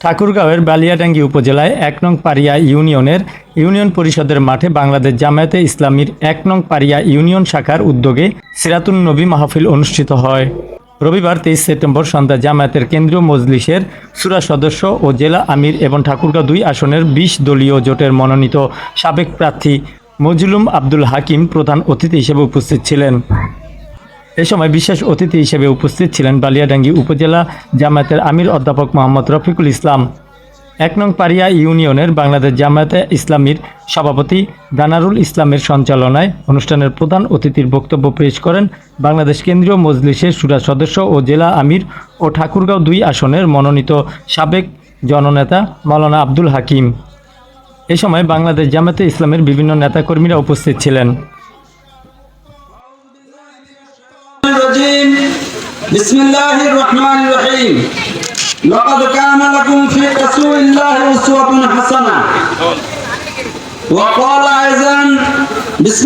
ঠাকুরগাঁওয়ের বালিয়াডাঙ্গি উপজেলায় এক নং পারিয়া ইউনিয়নের ইউনিয়ন পরিষদের মাঠে বাংলাদেশ জামায়াতে ইসলামীর এক নং পারিয়া ইউনিয়ন শাখার উদ্যোগে সিরাতুন নবী মাহফিল অনুষ্ঠিত হয়। রবিবার তেইশ সেপ্টেম্বর সন্ধ্যা জামায়াতের কেন্দ্রীয় মজলিসের সুরা সদস্য ও জেলা আমির এবং ঠাকুরগাঁও দুই আসনের বিশ দলীয় জোটের মনোনীত সাবেক প্রার্থী মজলুম আব্দুল হাকিম প্রধান অতিথি হিসেবে উপস্থিত ছিলেন। এ সময় বিশেষ অতিথি হিসেবে উপস্থিত ছিলেন বালিয়াডাঙ্গি উপজেলা জামায়াতের আমির অধ্যাপক মোহাম্মদ রফিকুল ইসলাম। এক নং পারিয়া ইউনিয়নের বাংলাদেশ জামায়াতে ইসলামীর সভাপতি দানারুল ইসলামের সঞ্চালনায় অনুষ্ঠানের প্রধান অতিথির বক্তব্য পেশ করেন বাংলাদেশ কেন্দ্রীয় মজলিসের সুরা সদস্য ও জেলা আমির ও ঠাকুরগাঁও দুই আসনের মনোনীত সাবেক জননেতা মৌলানা আব্দুল হাকিম। এ সময় বাংলাদেশ জামায়াতে ইসলামের বিভিন্ন নেতাকর্মীরা উপস্থিত ছিলেন الرجيم بسم الله الرحمن الرحيم لقد كان لكم في رسول الله أسوة حسنة وقال أيضا بسم